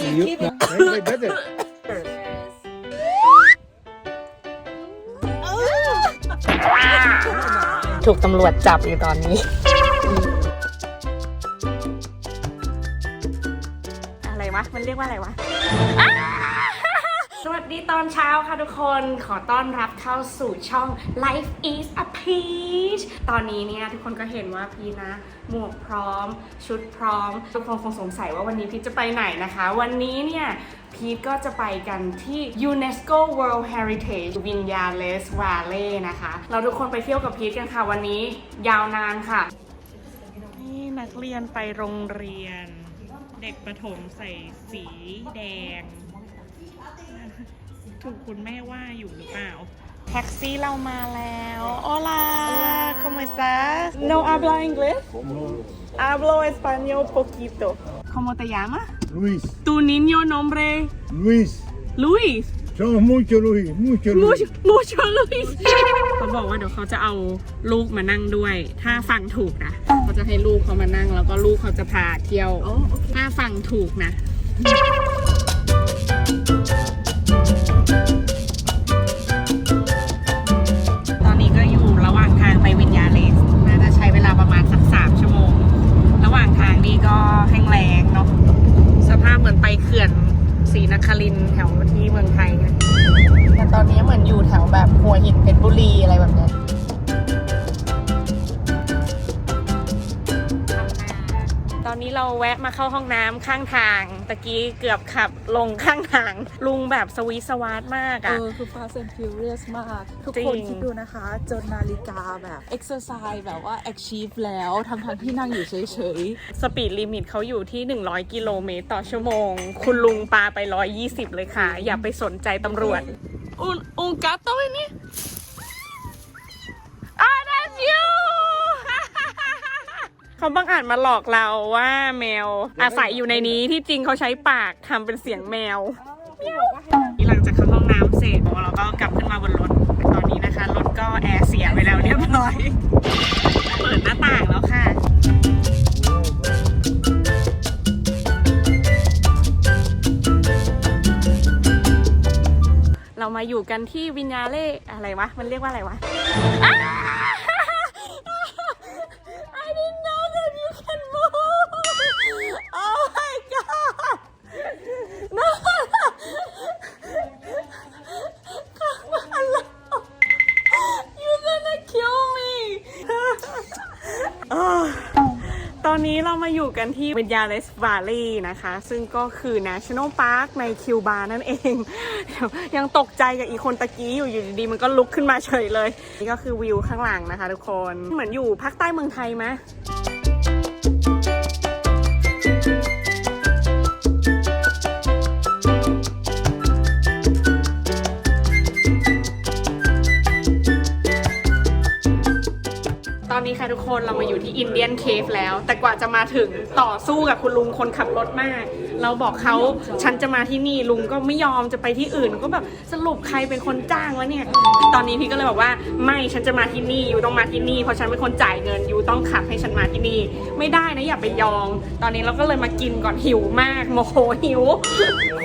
You, wait, wait, wait. ถูกตำรวจจับอยู่ตอนนี้ อะไรวะ มันเรียกว่าอะไรวะสวัส ดีตอนเช้าค่ะทุกคนขอต้อนรับเข้าสู่ช่อง Life is a Peach ตอนนี้เนี่ยทุกคนก็เห็นว่าพีชนะ หมวกพร้อม ชุดพร้อม ทุกคนคงสงสัยว่าวันนี้พีชจะไปไหนนะคะ วันนี้เนี่ยพีทก็จะไปกันที่ UNESCO World Heritage วิญญาเลสวาเล่นะคะ เราทุกคนไปเที่ยวกับพีทกันค่ะ วันนี้ยาวนานค่ะ นี่นักเรียนไปโรงเรียน เด็กประถมใส่สีแดง ถูกคุณแม่ว่าอยู่หรือเปล่า แท็กซี่เรามาแล้ว Hola ¿cómo estás? No habla inglés Hablo español poquito ¿Cómo te llamas? Luis, Tu niño nombre Luis. Luis Somos mucho Luis, mucho มู Luis. ชมูชลุยเขาบอกว่าเดี๋ยวเขาจะเอาลูกมานั่งด้วย ถ้าฟังถูกนะ เขาจะให้ลูกเขามานั่งแล้วก็ลูกเขาจะพาเที่ยว ถ้าฟังถูกนะ แวะมาเข้าห้องน้ำข้างทาง ตะกี้เกือบขับลงข้างทาง ลุงแบบสวีทสวาร์ทมากเออะอคือ Fast and Furious มาก ทุกจริงคนคิดดูนะคะ จนนาฬิกาแบบ exercise แบบว่า achieve แล้วทั้งทที่นั่งอยู่เฉยสปีดลิมิตเขาอยู่ที่ 100 กิโลเมตรต่อชั่วโมง คุณลุงปาไป 120 เลยค่ะ อย่าไปสนใจตำรวจอุนอุนกัตโต้นี่ Ah that's you เขาบังอาจมาหลอกเราว่าแมวอาศัยอยู่ในนี้ที่จริงเขาใช้ปากทำเป็นเสียงแมวหลังจากเข้าห้องน้ำเสร็จเราก็กลับขึ้นมาบนรถตอนนี้นะคะรถก็แอร์เสียไปแล้วเรียบร้อย เปิดหน้าต่างแล้วค่ะ เรามาอยู่กันที่วิญญาเล่อะไรวะ มันเรียกว่าอะไรวะ I อยู่กันที่วิญญาเลสวาลีนะคะ ซึ่งก็คือ National Park ในคิวบานั่นเองยวยังตกใจกับอีกคนตะกี้อยู่อยู่ดีๆ มันก็ลุกขึ้นมาเฉยเลย นี่ก็คือวิวข้างหลังนะคะทุกคน เหมือนอยู่ภาคใต้เมืองไทยไหม ทุกคนเรามาอยู่ที่อินเดียนเคฟแล้ว แต่กว่าจะมาถึงต่อสู้กับคุณลุงคนขับรถมาก เราบอกเขาฉันจะมาที่นี่ลุงก็ไม่ยอมจะไปที่อื่นก็แบบสรุปใครเป็นคนจ้างวะเนี่ย ตอนนี้พี่ก็เลยบอกว่าไม่ฉันจะมาที่นี่อยู่ต้องมาที่นี่เพราะฉันเป็นคนจ่ายเงินอยู่ต้องขับให้ฉันมาที่นี่ ไม่ได้นะอย่าไปยอมตอนนี้เราก็เลยมากินก่อนหิวมากโมโหหิว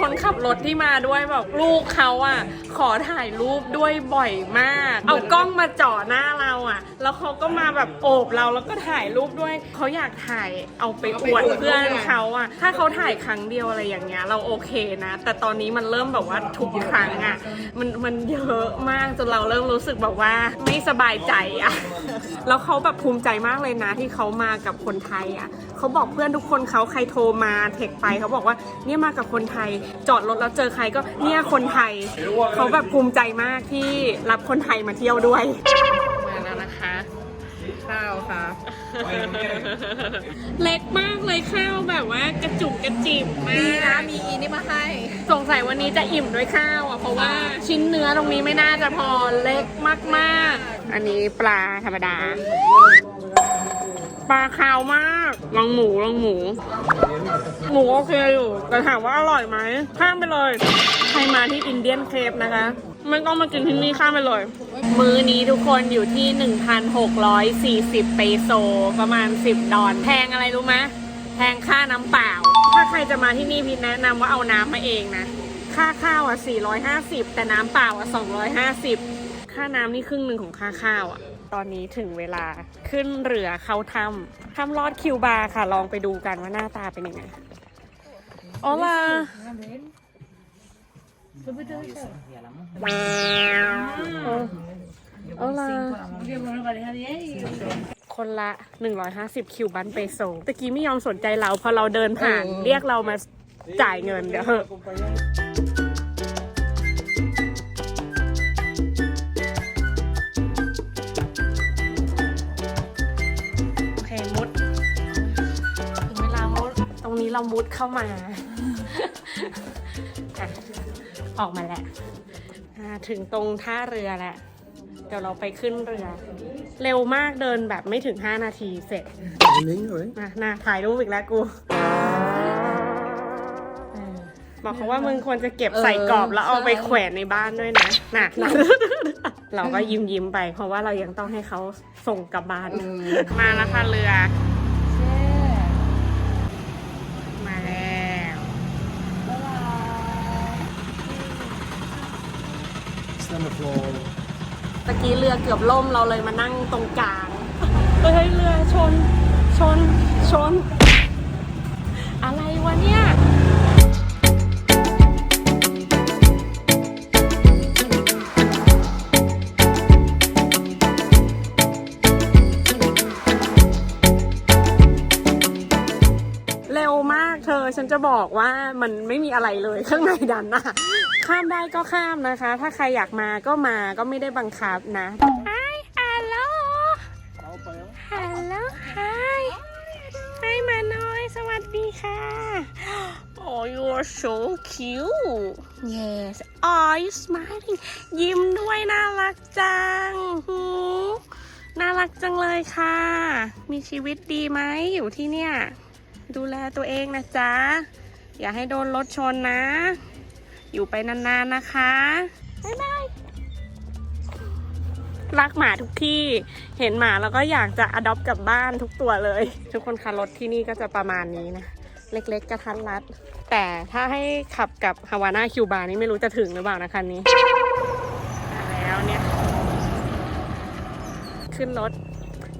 คนขับรถที่มาด้วยบอกลูกเขาอะขอถ่ายรูปด้วยบ่อยมาก เอากล้องมาจ่อหน้าเราอะ แล้วเขาก็มาแบบโอบเราแล้วก็ถ่ายรูปด้วย เขาอยากถ่ายเอาไปอวดเพื่อนเขาอะถ้าเขาถ่ายครั้งเดียวอะไรอย่างเงี้ย เราโอเคนะ แต่ตอนนี้มันเริ่มแบบว่าทุกครั้งอะมันมันเยอะมากจนเราเริ่มรู้สึกแบบว่าไม่สบายใจอะแล้วเขาแบบภูมิใจมากเลยนะที่เขามากับคนไทยอะเขาบอกเพื่อนทุกคนเขาใครโทรมาเทคไปเขาบอกว่าเนี่ยมากับคนไทย จอดรถแล้วเจอใครก็เนี่ยคนไทย เขาแบบภูมิใจมากที่รับคนไทยมาเที่ยวด้วย ข้าวค่ะเล็กมากเลยข้าวแบบว่ากระจุกกระจิบมากๆมีนะมีอีนี่มาให้ สงสัยวันนี้จะอิ่มด้วยข้าวอะเพราะว่าชิ้นเนื้อตรงนี้ไม่น่าจะพอเล็กมากๆ อันนี้ปลาธรรมดา ปลาขาวมาก ลองหมูลองหมู หมูโอเคอยู่ แต่ถามว่าอร่อยไหมข้ามไปเลย ใครมาที่อินเดียนเคฟนะคะ ไม่ต้องมากินที่นี่ข้ามไปเลย มื้อนี้ทุกคนอยู่ที่ 1,640 เปโซ ประมาณ 10 ดอลแพงอะไรรู้ไหมแพงค่าน้ำเปล่า ถ้าใครจะมาที่นี่พีทแนะนำว่าเอาน้ำมาเองนะ ค่าข้าวอะ 450 แต่น้ำเปล่าอะ 250 ค่าน้ำนี่ครึ่งหนึ่งของค่าข้าวอะ ตอนนี้ถึงเวลาขึ้นเรือเข้าถ้ำถ้ำลอดคิวบาร์ค่ะ ลองไปดูกันว่าหน้าตาเป็นยังไงโอลา โอลาคนละ 150 คิวบันเปโซตะกี้ไม่ยอมสนใจเราพอเราเดินผ่านเรียกเรามาจ่ายเงินเดี๋ยวเหอะโอเคมุดถึงเวลามุดตรงนี้เรามุดเข้ามา ออกมาแล้วอ่าถึงตรงท่าเรือแล้วเดี๋ยวเราไปขึ้นเรือ เร็วมากเดินแบบไม่ถึง 5 นาทีเสร็จนะนะถ่ายรูปอีกแล้วกูเออบอกเขาว่ามึงควรจะเก็บใส่กรอบแล้วเอาไปแขวนในบ้านด้วยนะน่ะนะเราก็ยิ้มยิ้มๆไป เพราะว่าเรายังต้องให้เขาส่งกลับบ้าน มาแล้วค่ะเรือ มาแล้ว ตะกี้เรือเกือบล่มเราเลยมานั่งตรงกลางเฮ้ยเรือชน ชน ชน อะไรวะเนี่ย นจะบอกว่ามันไม่มีอะไรเลยข้างในดันน่ะข้ามได้ก็ข้ามนะคะ ถ้าใครอยากมาก็มาก็ไม่ได้บังคับนะ Hi hello hello hi hi มาน้อยสวัสดีค่ะ Oh you're so cute yes oh you smiling ยิ้มด้วยน่ารักจังหูน่ารักจังเลยค่ะ มีชีวิตดีไหมอยู่ที่เนี่ย ดูแลตัวเองนะจ๊ะ อย่าให้โดนรถชนนะ อยู่ไปนานๆนะคะ บ๊ายบาย รักหมาทุกที่ เห็นหมาแล้วก็อยากจะอดอปกลับบ้านทุกตัวเลย ทุกคนคะรถที่นี่ก็จะประมาณนี้นะ เล็กๆกระทัดรัด แต่ถ้าให้ขับกับฮาวาน่าคิวบานี่ไม่รู้จะถึงหรือเปล่านะคันนี้มาแล้วเนี่ย ขึ้นรถ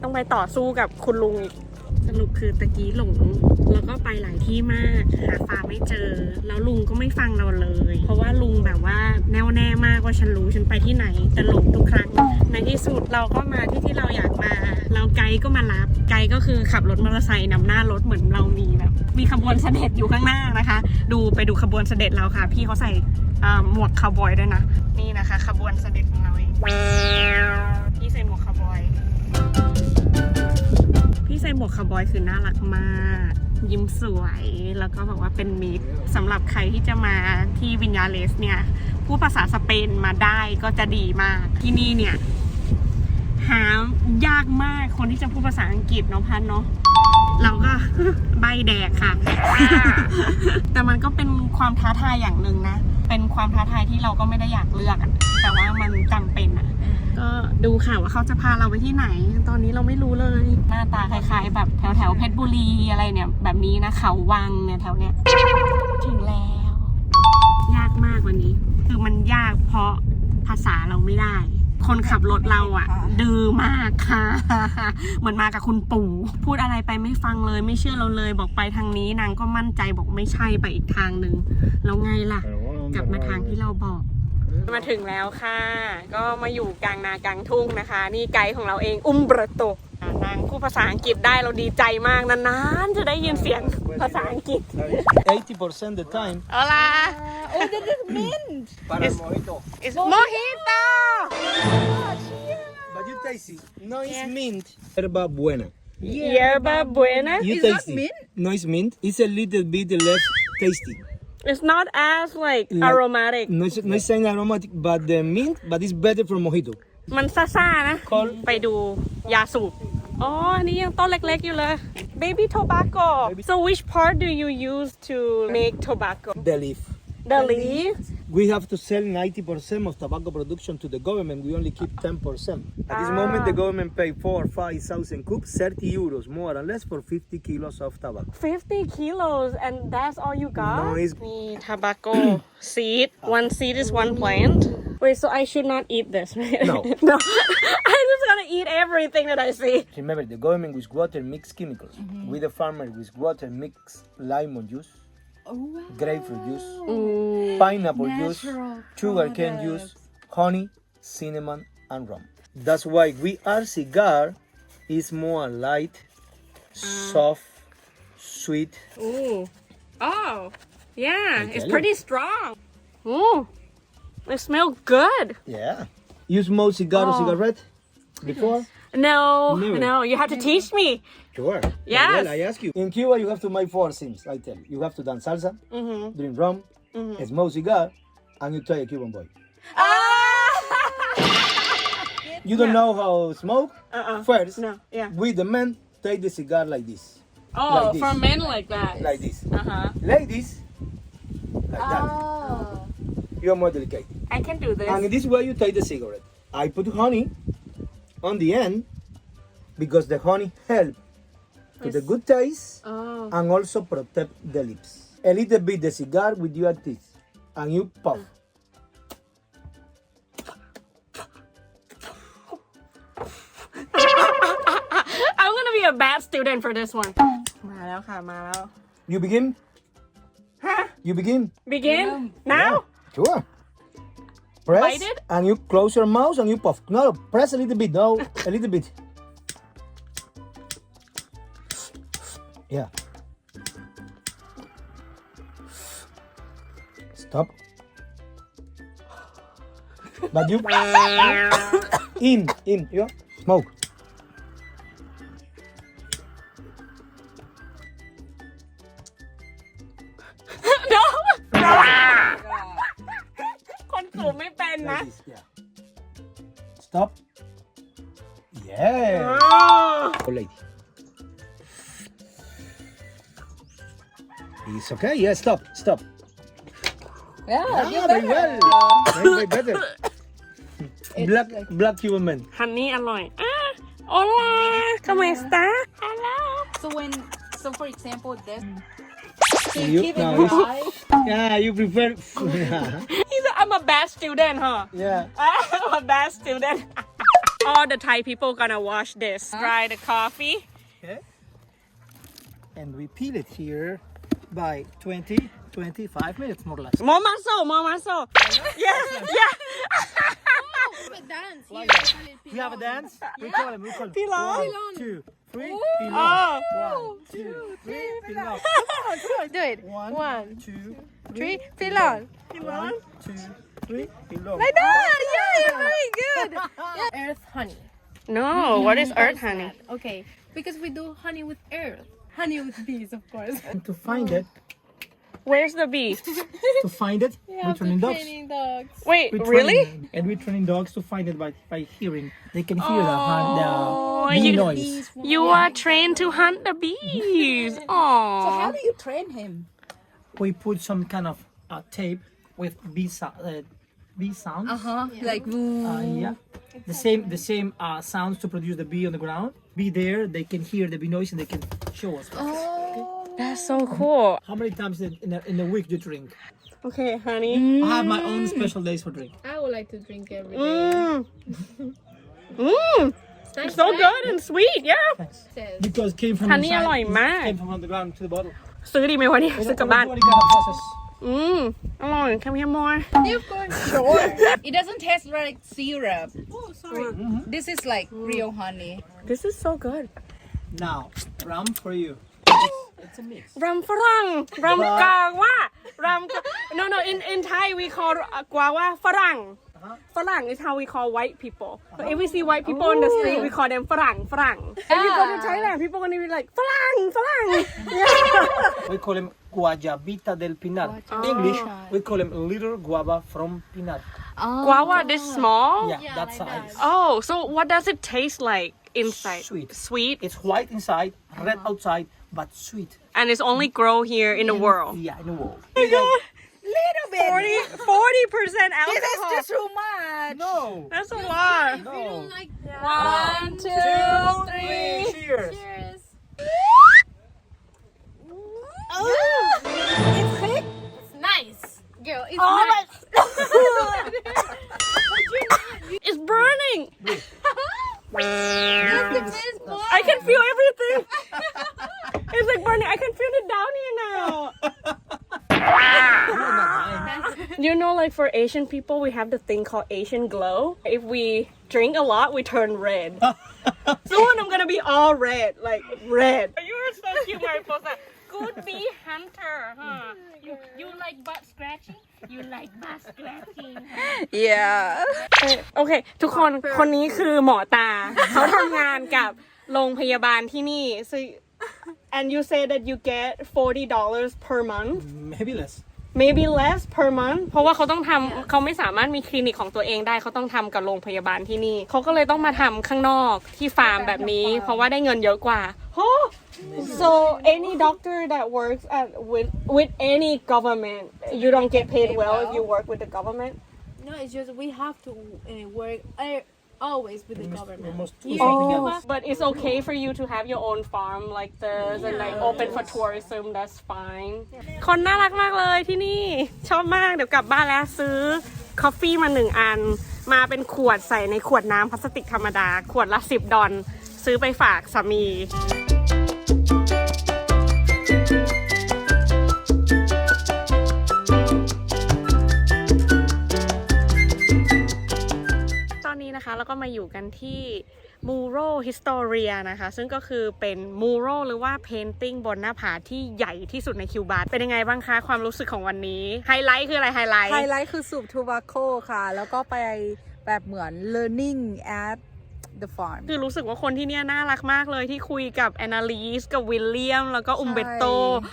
ต้องไปต่อสู้กับคุณลุงอีกส รุปคือตะกี้หลง แล้วก็ไปหลายที่มาก หาฟ้าไม่เจอ แล้วลุงก็ไม่ฟังเราเลย เพราะว่าลุงแบบว่าแน่วแน่มากว่าฉันรู้ฉันไปที่ไหน แต่หลงทุกครั้ง ในที่สุดเราก็มาที่ที่เราอยากมาแล้วไกด์ก็มารับ ไกด์ก็คือขับรถมอเตอร์ไซค์นำหน้ารถเหมือนเรามีแบบ มีขบวนเสด็จอยู่ข้างหน้านะคะ ดูไปดูขบวนเสด็จเราค่ะ พี่เขาใส่อ่อหมวกคาวบอยด้วยนะ นี่นะคะ ขบวนเสด็จของเราเอง พี่ใส่หมวกคาวบอยคือน่ารักมาก ยิ้มสวยแล้วก็บอกว่าเป็นมิตรสำหรับใครที่จะมาที่วิญญาเลสเนี่ยพูดภาษาสเปนมาได้ก็จะดีมากที่นี่เนี่ยหายากมากคนที่จะพูดภาษาอังกฤษเนาะพันเนาะเราก็ใบแดกค่ะ แต่มันก็เป็นความท้าทายอย่างหนึ่งนะ เป็นความท้าทายที่เราก็ไม่ได้อยากเลือกอะแต่ว่ามันจำเป็นอะก็ดูค่ะว่าเขาจะพาเราไปที่ไหน ตอนนี้เราไม่รู้เลย หน้าตาคล้ายๆ แบบแถวแถวๆเพชรบุรีอะไรเนี่ย แบบนี้นะเขาวังเนี่ยแถวเนี้ยถึงแล้ว ยากมากวันนี้ คือมันยากเพราะภาษาเราไม่ได้ คนขับรถเราอะ่ะดื้อมากค่ะ เหมือนมากับคุณปู่ พูดอะไรไปไม่ฟังเลย ไม่เชื่อเราเลย บอกไปทางนี้นางก็มั่นใจบอกไม่ใช่ไปอีกทางหนึ่งแล้วไงล่ะ กลับมาทางที่เราบอก มาถึงแล้วค่ะ ก็มาอยู่กลางนากลางทุ่งนะคะ นี่ไกด์ของเราเองอุ้มประตูอ่านางพูดภาษาอังกฤษได้เราดีใจมากนานๆจะได้ยินเสียงภาษาอังกฤษ 80% the time Hola Oh, this is mint. para Es- el mojito. it's mojito But you taste it. No, it's mint. Herba buena. Yerba buena You Is taste that it. mint? No, it's mint. It's a little bit less tasty. it's not as like Like- aromatic No, it's, no, it's an aromatic, but the mint, but it's better for mojito. มันซ่าๆนะ Call ไปดูยาสูบ อ๋อ อันนี้ยังต้นเล็กๆอยู่เลย baby tobacco so which part do you use to make tobacco the leaf. the leaf We have to sell 90% of tobacco production to the government. We only keep 10%. At this ah. moment, the government pay four, five thousand coops, 30 euros more or less for 50 kilos of tobacco. 50 kilos and that's all you got? No, it's- มี tobacco seed one seed is one plant wait so I should not eat this right No. no I'm just gonna eat everything that I see Remember, the government with water mix chemicals. Mm-hmm. We, the farmer, with water mix lemon juice, grapefruit juice, pineapple juice, sugar cane juice, honey, cinnamon, and rum. That's why we are cigar is more light, ah. soft, sweet. Ooh. oh yeah it's tell pretty strong Ooh. it smells good Yeah. You smoke cigar or Oh. cigarette before? no Never. no you have to teach me Sure. Yes. Well, I ask you. In Cuba, you have to make four things. I tell you. You have to dance salsa, mm-hmm. drink rum, smoke cigar, and you try a Cuban boy. Ah! You don't know how to smoke? Uh-uh. First, no yeah with the men take the cigar like this. oh Like this. for men like that Like this. uh-huh Ladies, like that. You are more delicate. I can do this And in this way, you take the cigarette. I put honey on the end because the honey help to the good taste oh and also protect the lips. A little bit the cigar with your teeth and you puff. I'm gonna be a bad student for this one มาแล้วค่ะมาแล้ว You begin? ฮะ You begin? begin now Sure. Press Bite it? and you close your mouth and you puff. No, no, press a little bit. No, a little bit. Yeah. Stop. But you in in yeah smoke. no คนสูบไม่เป็นนะ Like this. Yeah. Stop. Yeah. Oh. Oh, lady. It's okay. Yeah, stop. Stop. Yeah, Yeah, very well. Very, very better. Black, black Cuban man. ฮันนี่อร่อยอ่ะ hola ¿cómo está? hello So when, so for example, this, so You- you keep no, it it's- dry. Yeah, you prefer. He said I'm a bad student huh yeah. I'm a bad student all the Thai people gonna watch this try the coffee Okay. And we peel it here by 20, 25 minutes more or less. more muscle more muscle yeah yeah We have a dance. We call him. We call him. Pilon. One, two, three. Pilon. oh One, two, three. Pilon. Do it. One, One, two, three, pilon. one, two, three. Pilon. Like that. Yeah, you're very good. Yeah. Earth honey. no mm-hmm. what is earth honey Okay, because we do honey with earth. Honey with bees, of course. And to find it, where's the bee to find it, Yeah, we train dogs. training dogs. wait We really train- and we training dogs to find it by, by hearing. They can hear the, hun- the Oh, bee you- noise. You are trained to hunt the bees. Oh. So how Aww. do you train him? We put some kind of uh, tape with bee, so- uh, bee sounds. Uh huh. Like woo. Uh, yeah. The same the same uh, sounds to produce the bee on the ground. Be there, they can hear the bee noise and they can show us. That's so cool. How many times in, in, a, in a week do you drink? Okay, honey. I have my own special days for drink. I would like to drink every day. Mmm. Mmm. It's nice, So right? good and sweet. Yeah. Thanks. Says. Because it came from Honey inside, อร่อยมาก Came from the ground to the bottle. ซื้อดีไหมวันนี้ซื้อกลับบ้าน Everybody kind of process. อืมอร่อย Can we have more? Of course. Sure. it doesn't taste like syrup. Oh, sorry. This is like real honey. This is so good. Now, rum for you. It's, it's a mix. รัมฝรั่งรัมกาว่ารัม no no in in Thai we call กวาว่า ฝรั่งฝรั่ง is how we call white people so if we see white people in the street we call them ฝรั่งฝรั่ง if you go to Thailand people gonna be like ฝรั่งฝรั่ง yeah We call him guayabita del pinar. English, we call him little guava from pinar. guava this small Yeah, that size. oh so what does it taste like inside Sweet. sweet It's white inside, red outside, but sweet. and it's only grow here in the world Yeah, in the world. Little bit. 40 40% alcohol too much. No. that's a lot No. Like One, two, three. Cheers. cheers. Oh, it's for Asian people, we have the thing called Asian glow. If we drink a lot, we turn red. Soon I'm gonna be all red, like red. You are so cute, Mariposa. Good bee hunter, huh? You, you like butt scratching? You like butt scratching. Yeah. โอเค ทุกคน คนนี้คือหมอตา เขาทำงานกับโรงพยาบาลที่นี่ so and you say that you get forty dollars per month Maybe less. Maybe less per month เพราะว่าเขาต้องทำเขาไม่สามารถมีคลินิกของตัวเองได้เขาต้องทำกับโรงพยาบาลที่นี่ เขาก็เลยต้องมาทำข้างนอกที่ฟาร์มแบบนี้ เพราะว่าได้เงินเยอะกว่า oh so any doctor that works at with with any government you don't get paid well if you work with the government No, it's just we have to uh, work uh, always with the government. Almost Here something in else. Cuba, But it's okay for you to have your own farm like this and like open for tourism that's fine คนน่ารักมากเลยที่นี่ ชอบมาก เดี๋ยวกลับบ้านแล้วซื้อคอฟฟี่มาหนึ่งอัน มาเป็นขวดใส่ในขวดน้ำพลาสติกธรรมดา ขวดละ10ดอลซื้อไปฝากสามี นนี้นะคะ แล้วก็มาอยู่กันที่ Muro Historia นะคะ ซึ่งก็คือเป็น Muro หรือว่า Painting บนหน้าผาที่ใหญ่ที่สุดในคิวบาเป็นยังไงบ้างคะ ความรู้สึกของวันนี้ ไฮไลท์คืออะไรไฮไลท์ ไฮไลท์คือสูบทูบาโคค่ะ แล้วก็ไปแบบเหมือน learning at the farm คือรู้สึกว่าคนที่เนี่ยน่ารักมากเลยที่คุยกับแอนนาลีสกับวิลเลียม แล้วก็อุมเบโต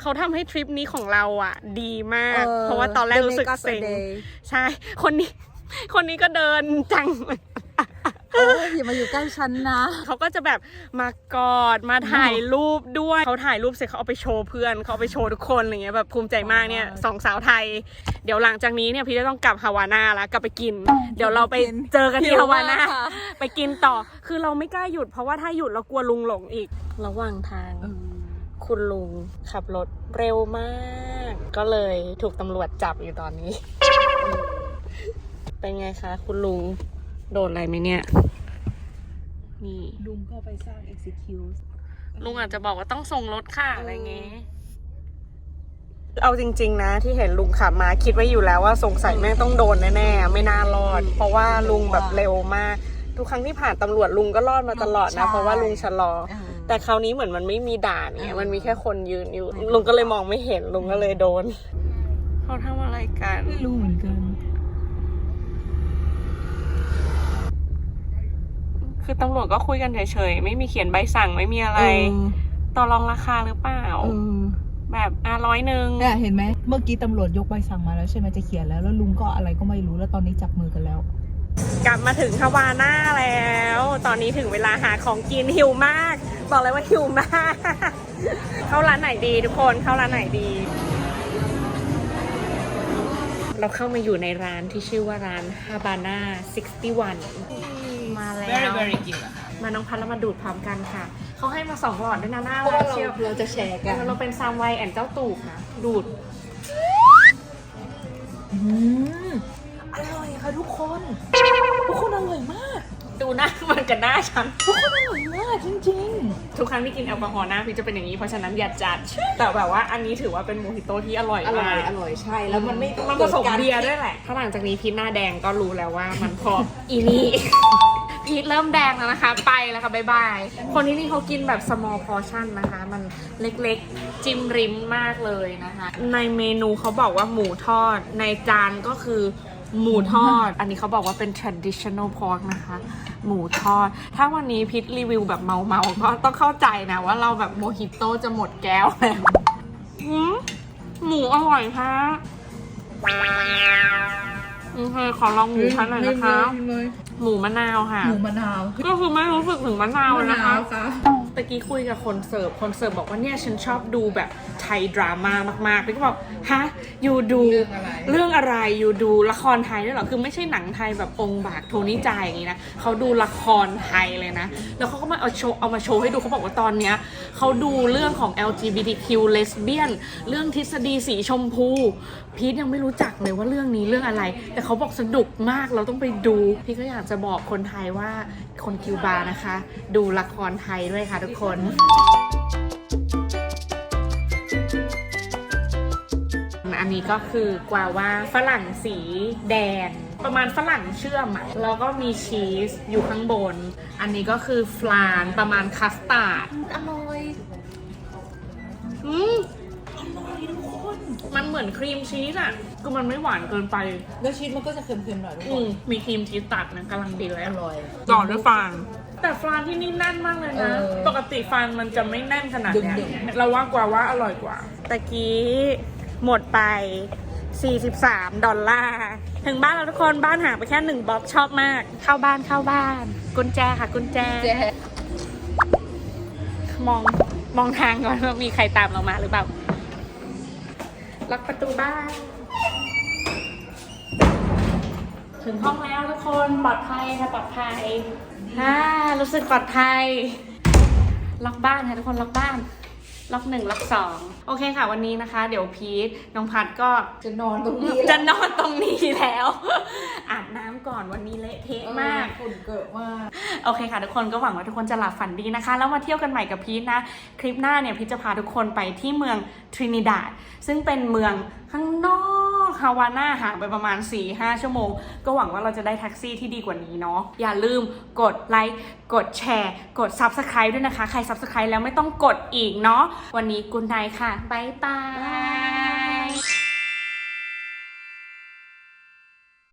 เขาทำให้ทริปนี้ของเราอะ ดีมากออเพราะว่าตอนแรก they รู้สึก make us a เซ็ง day ใช่ คนนี้ คนนี้ก็เดินจัง เอออย่ามาอยู่ใกล้ฉันนะ เขาก็จะแบบมากอดมาถ่ายรูปด้วยเขาถ่ายรูปเสร็จเขาเอาไปโชว์เพื่อนเขาเอาไปโชว์ทุกคนอะไรเงี้ยแบบภูมิใจมากเนี่ยสองสาวไทย เดี๋ยวหลังจากนี้เนี่ยพี่จะต้องกลับฮาวาน่าแล้วกลับไปกิน เดี๋ยวเราไปเจอกันที่หิวฮาวาน่ามากค่ะไปกินต่อ คือเราไม่กล้าหยุดเพราะว่าถ้าหยุดเรากลัวลุงหลงอีก ระหว่างทางคุณลุงขับรถเร็วมาก ก็เลยถูกตำรวจจับอยู่ตอนนี้ เป็นไงคะ คุณลุง โดนอะไรไหมเนี่ย นี่ ลุงก็ไปสร้าง execute ลุงอาจจะบอกว่าต้องส่งรถค่ะอะไรเงี้ยเอาจริง ๆ นะที่เห็นลุงขับมาคิดไว้อยู่แล้วว่าสงสัยแม่งต้องโดนแน่ๆไม่น่ารอด เพราะว่าลุงแบบเร็วมาก ทุกครั้งที่ผ่านตำรวจลุงก็รอดมาตลอดนะใช่เพราะว่าลุงชะลออ่าแต่คราวนี้เหมือนมันไม่มีด่านเนี่ยอ่ามัมันมีแค่คนยืนอยู่ ลุงก็เลยมองไม่เห็นลุงก็เลยโดน เขาทำอะไรกันไม่รู้เหมือนกัน คือตำรวจก็คุยกันเฉยๆ ไม่มีเขียนใบสั่งไม่มีอะไร ต่อรองราคาหรือเปล่าเออแบบอะร้อยหนึ่งเนี่ยเห็นไหม เมื่อกี้ตำรวจยกใบสั่งมาแล้วใช่ไหมจะเขียนแล้ว แล้วลุงก็อะไรก็ไม่รู้แล้วตอนนี้จับมือกันแล้ว กลับมาถึงฮาวาน่าแล้ว ตอนนี้ถึงเวลาหาของกินหิวมาก บอกเลยว่าหิวมาก เข้าร้านไหนดีทุกคนเข้าร้านไหนดีเราเข้ามาอยู่ในร้านที่ชื่อว่าร้านฮาบาน่า61 มาแล้ว Very, very cute. มาน้องพัดแล้วมาดูดพร้อมกันค่ะ เขาให้มาสองหลอดด้วยนะน่ารักเชียวเราจะแชร์กันเราเป็นซามไวแอนเจ้าตูบนะ ดูดอืมอร่อยค่ะทุกคน ทุกคนอร่อยมาก ดูหน้ามันกับหน้าฉัน ทุกคนอร่อยมากจริงทุกครั้งที่กินแอลกอฮอล์หน้าพี่จะเป็นอย่างนี้เพราะฉะนั้นอย่าจัด แต่แบบว่าอันนี้ถือว่าเป็นโมฮิโต้ที่อร่อยๆอร่อมายกอร่อยใช่ แล้วมันไม่มันผสมเบียร์ด้วยแหละ ถ้าหลังจากนี้พีทหน้าแดงก็รู้แล้วว่ามันเพออีนี่ พีทเริ่มแดงแล้วนะคะ ไปแล้วค่ะบ๊ายบาย คนที่นี่เขากินแบบ small portion นะคะ มันเล็กๆ จิ้มริมมากเลยนะคะ ในเมนูเขาบอกว่าหมูทอด ในจานก็คือหมูทอด อันนี้เขาบอกว่าเป็น traditional pork นะคะ หมูทอด ถ้าวันนี้พิทรีวิวแบบเมาๆก็ต้องเข้าใจนะว่าเราแบบโมฮิโต้จะหมดแก้วแล้วหมูอร่อยค่ะโอเคขอลองหมูพันหน่อยนะคะ หมูมะนาวค่ะ หมูมะนาวก็คือไม่รู้สึกถึงมะนาวเลยนะคะค่ะตะกี้คุยกับคนเสิร์ฟ คนเสิร์ฟบอกว่าเนี่ยฉันชอบดูแบบไทยดราม่ามากๆพี่ก็บอกฮะยูดู เรื่องอะไรอยู่ดูละครไทยด้วยเหรอคือไม่ใช่หนังไทยแบบองค์บากโทนี่จายอย่างนี้นะเขาดูละครไทยเลยนะ แล้วเขาก็มาเอาโชว์เอามาโชว์ให้ดูเขาบอกว่าตอนเนี้ยเขาดูเรื่องของ LGBTQ lesbian เรื่องทฤษฎีสีชมพู พีทยังไม่รู้จักเลยว่าเรื่องนี้เรื่องอะไร แต่เขาบอกสนุกมากเราต้องไปดู พี่ก็อยากจะบอกคนไทยว่าคนคิวบานะคะ ดูละครไทยด้วยค่ะทุกคน อันนี้ก็คือกว่าว่าฝรั่งสีแดง ประมาณฝรั่งเชื่อมอะแล้วก็มีชีสอยู่ข้างบน อันนี้ก็คือฟลานประมาณคัสตาร์ดอร่อยอืมมันเหมือนครีมชีสอะคือมันไม่หวานเกินไป แล้วชีสมันก็จะเค็มๆหน่อยทุกอืคนมมีครีมชีสตัดนะกำลังดีเลยอร่อย ต่อด้วยฟานแต่ฟานที่นี่แน่นมากเลยนะ เออปกติฟานมันจะไม่แน่นขนาดเนี้ยดึง เราว่ากว่าว่าอร่อยกว่าตะกี้ หมดไป 43 ดอลลาร์ ถึงบ้านแล้วทุกคนบ้านห่างไปแค่หนึ่งบล็อกชอบมาก เข้าบ้านเข้าบ้าน กุญแจค่ะ กุญแจ มองมองทางก่อนว่ามีใครตามเรามาหรือเปล่า ล็อกประตูบ้าน ถึงห้องแล้วทุกคนปลอดภัยค่ะปลอดภัยอ่ารู้สึกปลอดภัย ล็อกบ้านค่ะทุกคนล็อกบ้าน ล็อกหนึ่งล็อกสองโอเคค่ะวันนี้นะคะ เดี๋ยวพีทน้องพัดก็จะนอนตรงนี้จะนอนตรงนี้แล้ว อาบน้ำก่อนวันนี้เละเทะมาก ฝุ่นเกิดมากโอเคค่ะทุกคนก็หวังว่าทุกคนจะหลับฝันดีนะคะ แล้วมาเที่ยวกันใหม่กับพีทนะ คลิปหน้าเนี่ยพีทจะพาทุกคนไปที่เมืองทรินิดาดซึ่งเป็นเมืองข้างนอก ฮาวาน่าห่างไปประมาณ 4-5 ชั่วโมง ก็หวังว่าเราจะได้แท็กซี่ที่ดีกว่านี้เนาะอย่าลืมกดไลค์กดแชร์ กด Subscribe ด้วยนะคะ ใคร Subscribe แล้วไม่ต้องกดอีกเนาะวันนี้กุนไนค่ะ บ๊ายบาย